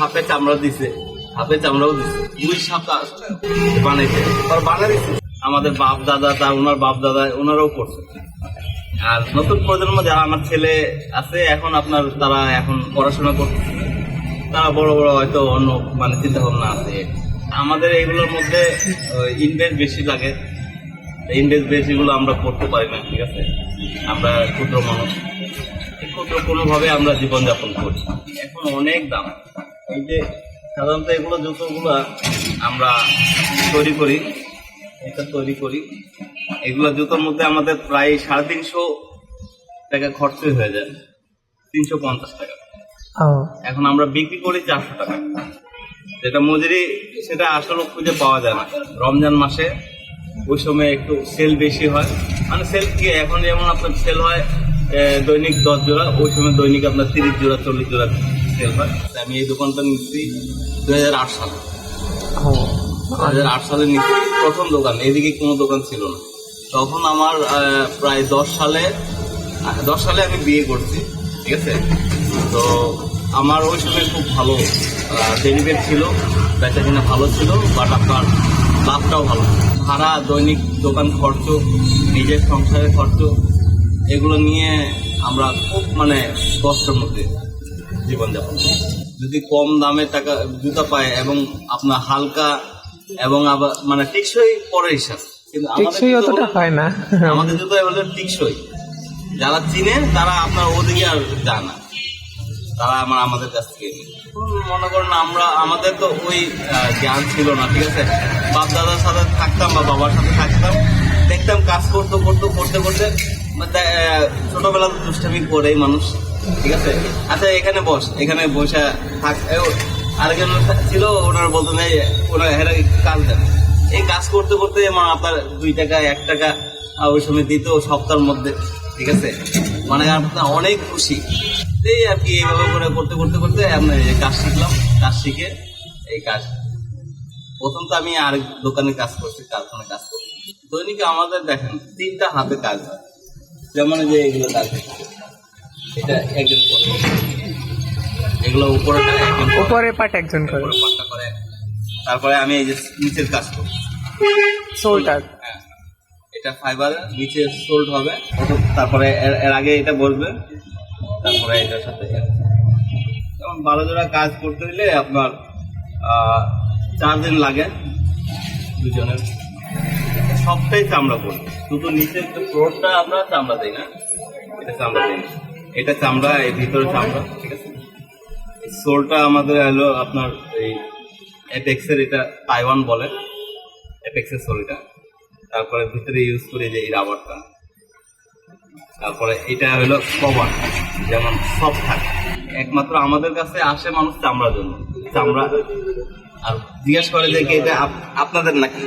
সাপে চামড়া দিছে। সাপে চামড়াও দিছে। দুই সাপ বানাইছে। আর বানাইছে। আমাদের বাপ দাদা তা ওনার বাপ দাদা ওনারাও করছে। আর নতুন প্রজন্ম যারা আমার ছেলে আছে, এখন আপনার তারা এখন পড়াশোনা করছে তারা বড় বড় হয়তো অন্য মানে চিন্তা ভাবনা আছে। আমাদের এগুলোর মধ্যে ইনভেস্ট বেশি লাগে। ইনভেস্ট বেশিগুলো আমরা করতে পারি না, ঠিক আছে? আমরা ক্ষুদ্র মানুষ। ক্ষুদ্র কোনোভাবে আমরা জীবনযাপন করছি এখন অনেক দাম। এই যে সাধারণত এগুলো জুতোগুলো আমরা তৈরি করি এটা তৈরি করি। এগুলো জুতোর মধ্যে আমাদের প্রায় সাড়ে তিনশো টাকা খরচই হয়ে যায় তিনশো পঞ্চাশ টাকা। এখন আমরা বিক্রি করি চারশো টাকা। যেটা মজুরি সেটা আসলে খুঁজে পাওয়া যায় না। রমজান মাসে ওই সময় একটু সেল বেশি হয়। মানে সেল কি এখন যেমন আপনার সেল হয় দৈনিক দশ জোড়া ওই সময় দৈনিক আপনার তিরিশ জোড়া চল্লিশ জোড়া। তা আমি এই দোকানটা নিচ্ছি দু হাজার আট সালে। দু হাজার আট সালে নিচ্ছি প্রথম দোকান এদিকে কোনো দোকান ছিল না। তখন আমার প্রায় দশ সালে দশ সালে আমি বিয়ে করছি ঠিক আছে? তো আমার ওই সময় খুব ভালো ডেলিভারি ছিল বেচা কিনা ভালো ছিল বাট আপনার লাভটাও ভালো। ভাড়া দৈনিক দোকান খরচ নিজের সংসারের খরচ এগুলো নিয়ে আমরা খুব মানে কষ্টের মধ্যে। জীবনযাপন যদি কম দামে টাকা জুতা পায় এবং আপনার হালকা এবং আবার মানে টেকসই পরে হিসাব। কিন্তু টেকসই অতটা হয় না। আমাদের জুতো হলো টিকসই। যারা চিনে তারা আপনার ওদিকে আর যায় না। তারা আমার আমাদের কাছ থেকে মনে করেন আমরা আমাদের তো ওই জ্ঞান ছিল না ঠিক আছে? বাপ দাদার সাথে থাকতাম বা বাবার সাথে থাকতাম। দেখতাম কাজ করতে করতে করতে করতে মানে, ছোটবেলা দুষ্টামি করেই মানুষ। আচ্ছা এখানে বস, এখানে বসে থাক। আরেকজন ছিল, ওনার বলতো না ওনার হেরা কাজ দেন। এই কাজ করতে করতে মানে আপনার দুই টাকা, এক টাকা ওই সময় দিত সপ্তাহের মধ্যে, ঠিক আছে? মানে আপনার অনেক খুশি। এই আর কি, এইভাবে করে করতে করতে করতে কাজ শিখলাম, কাজ শিখে এই কাজ। প্রথম তো আমি আরেক দোকানে কাজ করছি, কারখানায় কাজ করছি। দৈনিক আমাদের দেখেন, তিনটা হাতে কাজ হয়। যেমন যে এগুলো কাজ। এটা একজন করে। এগুলো একজন একজন করে। উপরে করে। তারপরে আমি এই যে নিচের কাজ করি। সোলটা হ্যাঁ। এটা ফাইবার নিচে সোল্ড হবে। তারপরে এর আগে এটা বসবে। তারপরে এটার সাথে যেমন বারো জোড়া কাজ করতে দিলে আপনার আহ, চার দিন লাগে দুজনের। সবটাই চামড়া করি শুধু নিচের যে ফ্লোরটা আমরা চামড়া দিই না এটা চামড়া দিই না। এটা চামড়া, এই ভিতরে চামড়া, ঠিক আছে? সোলটা আমাদের হলো আপনার এই অ্যাপেক্সের এটা তাইওয়ান বলে, অ্যাপেক্সের সোল এটা তারপরে ভিতরে ইউজ করি যে এই রাবারটা। তারপরে এটা হলো কভার, যেমন সব থাকে। একমাত্র আমাদের কাছে আসে মানুষ চামড়ার জন্য। চামড়া, আর জিজ্ঞেস করে যে এটা আপ- আপনাদের নাকি?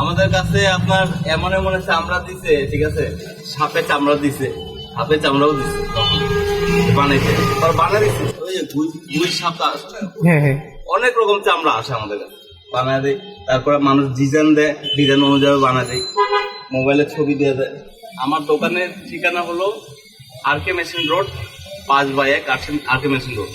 আমাদের কাছে আপনার এমন এমন চামড়া দিছে ঠিক আছে? সাপে চামড়া দিছে সাপে চামড়াও দিছে। বানাইছে। আর বানা দিছে। ওই গুই সাপটা? হ্যাঁ হ্যাঁ। অনেক রকম চামড়া আসে আমাদের কাছে। বানায় দেয় তারপরে মানুষ ডিজাইন দেয় ডিজাইন অনুযায়ী বানায় দেয় মোবাইলে ছবি দিয়ে দেয়। আমার দোকানের ঠিকানা হলো আর কে মেশিন রোড পাঁচ বাই এক আর কে মেশিন রোড।